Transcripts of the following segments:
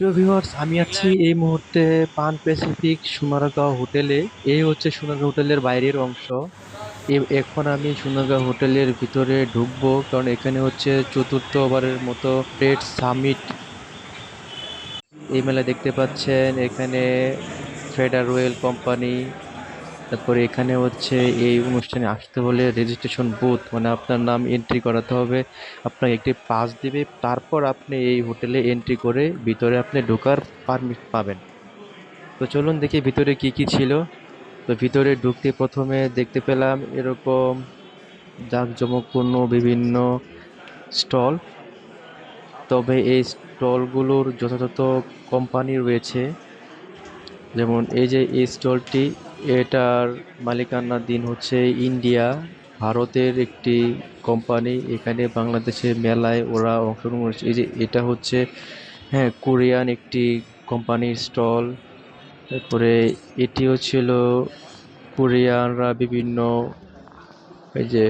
প্রিয় ভিউয়ার্স আমি আছি এই মুহূর্তে পান প্যাসিফিক সোনারগাঁও হোটেলে। এই হচ্ছে সোনারগাঁও হোটেলের বাইরের অংশ। এখন আমি সোনারগাঁও হোটেলের ভিতরে ঢুকবো, কারণ এখানে হচ্ছে চতুর্থ ওভারের মতো ট্রেড সামিট। এই মেলা দেখতে পাচ্ছেন এখানে ফেডারোয়েল কোম্পানি তারপরে এখানে হচ্ছে এই অনুষ্ঠানে আসতে হলে রেজিস্ট্রেশন বুথ মানে আপনার নাম এন্ট্রি করাতে হবে। আপনাকে একটি পাস দিবে, তারপর আপনি এই হোটেলে এন্ট্রি করে ভিতরে আপনি ঢোকার পারমিট পাবেন। তো চলুন দেখি ভিতরে কি কি ছিল। তো ভিতরে ঢুকতে প্রথমে দেখতে পেলাম এরকম জাঁকজমকপূর্ণ বিভিন্ন স্টল। তবে এই স্টলগুলোর যথাযথ কোম্পানি রয়েছে। যেমন এই যে এই স্টলটি এটার মালিকানার দিন হচ্ছে ইন্ডিয়া, ভারতের একটি কোম্পানি। এখানে বাংলাদেশের মেলায় ওরা অংশগ্রহণ করেছে। এই যে এটা হচ্ছে হ্যাঁ কোরিয়ান একটি কোম্পানির স্টল। তারপরে এটিও ছিল কোরিয়ানরা বিভিন্ন, এই যে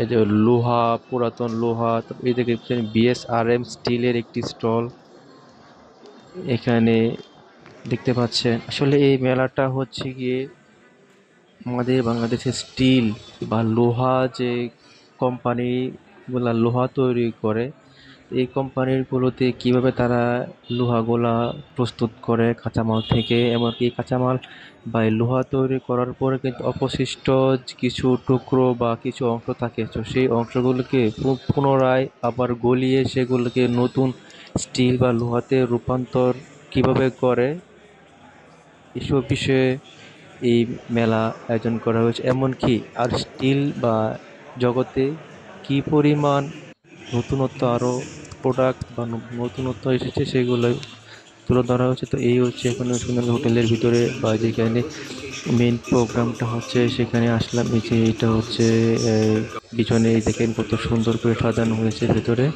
এই যে লোহা, পুরাতন লোহা এই দেখে বিএসআরএম স্টিলের একটি স্টল এখানে দেখতে পাচ্ছেন। আসলে এই মেলাটা হচ্ছে গিয়ে আমাদের বাংলাদেশের স্টিল বা লোহা যে কোম্পানিগুলা লোহা তৈরি করে, এই কোম্পানিগুলোতে কীভাবে তারা লোহাগুলা প্রস্তুত করে কাঁচামাল থেকে? এমনকি কাঁচামাল বা লোহা তৈরি করার পরে কিন্তু অবশিষ্ট কিছু টুকরো বা কিছু অংশ থাকে। তো সেই অংশগুলোকে পুনরায় আবার গলিয়ে সেগুলোকে নতুন স্টিল বা লোহাতে রূপান্তর কীভাবে করে? এসব বিষয়ে এই মেলা আয়োজন করা হয়েছে। এমনকি আর স্টিল বা জগতে কি পরিমাণ নতুনত্ব আরও প্রোডাক্ট বা নতুনত্ব এসেছে সেগুলো তুলে ধরা হচ্ছে তো এই হচ্ছে এখানে সুন্দর হোটেলের ভিতরে বা যেখানে মেন প্রোগ্রামটা হচ্ছে সেখানে আসলাম। এই যে এটা হচ্ছে পিছনে দেখেন কত সুন্দর করে সাজানো হয়েছে ভেতরে।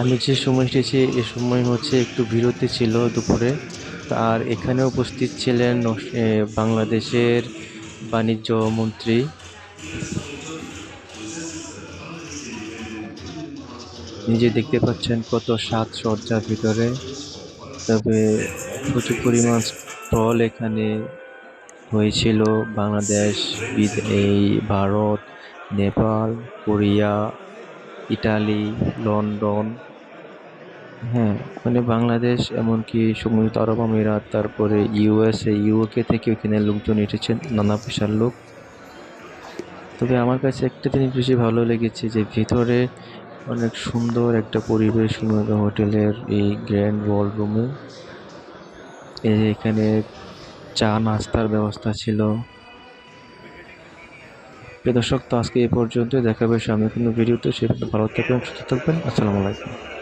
আমি যে সময় এসেছি এ সময় হচ্ছে একটু বিরতি ছিল দুপুরে। আর এখানে উপস্থিত ছিলেন বাংলাদেশের বাণিজ্য মন্ত্রী। নিজে দেখতে পাচ্ছেন কত সাজসজ্জার ভিতরে। তবে প্রচুর পরিমাণ স্টল এখানে হয়েছিল। বাংলাদেশ এই Bharat, Nepal, Korea, Italy, London হ্যাঁ মানে বাংলাদেশ, এমনকি সংযুক্ত আরব আমিরাত, তারপরে ইউএসএ ইউকে থেকে এখানে লোকজন এসেছেন, নানা পেশার লোক। তবে আমার কাছে একটা জিনিস বেশি ভালো লেগেছে যে ভিতরে অনেক সুন্দর একটা পরিবেশ সুন্দর হোটেলের এই গ্র্যান্ড ওয়াল রুমে। এই এখানে চা নাস্তার ব্যবস্থা ছিল। প্রিয় দর্শক, তো আজকে এই পর্যন্ত দেখাবে সামনে কোনো ভিডিওতে। সে ভালো থাকবেন, সুস্থ থাকবেন। আসসালামু আলাইকুম।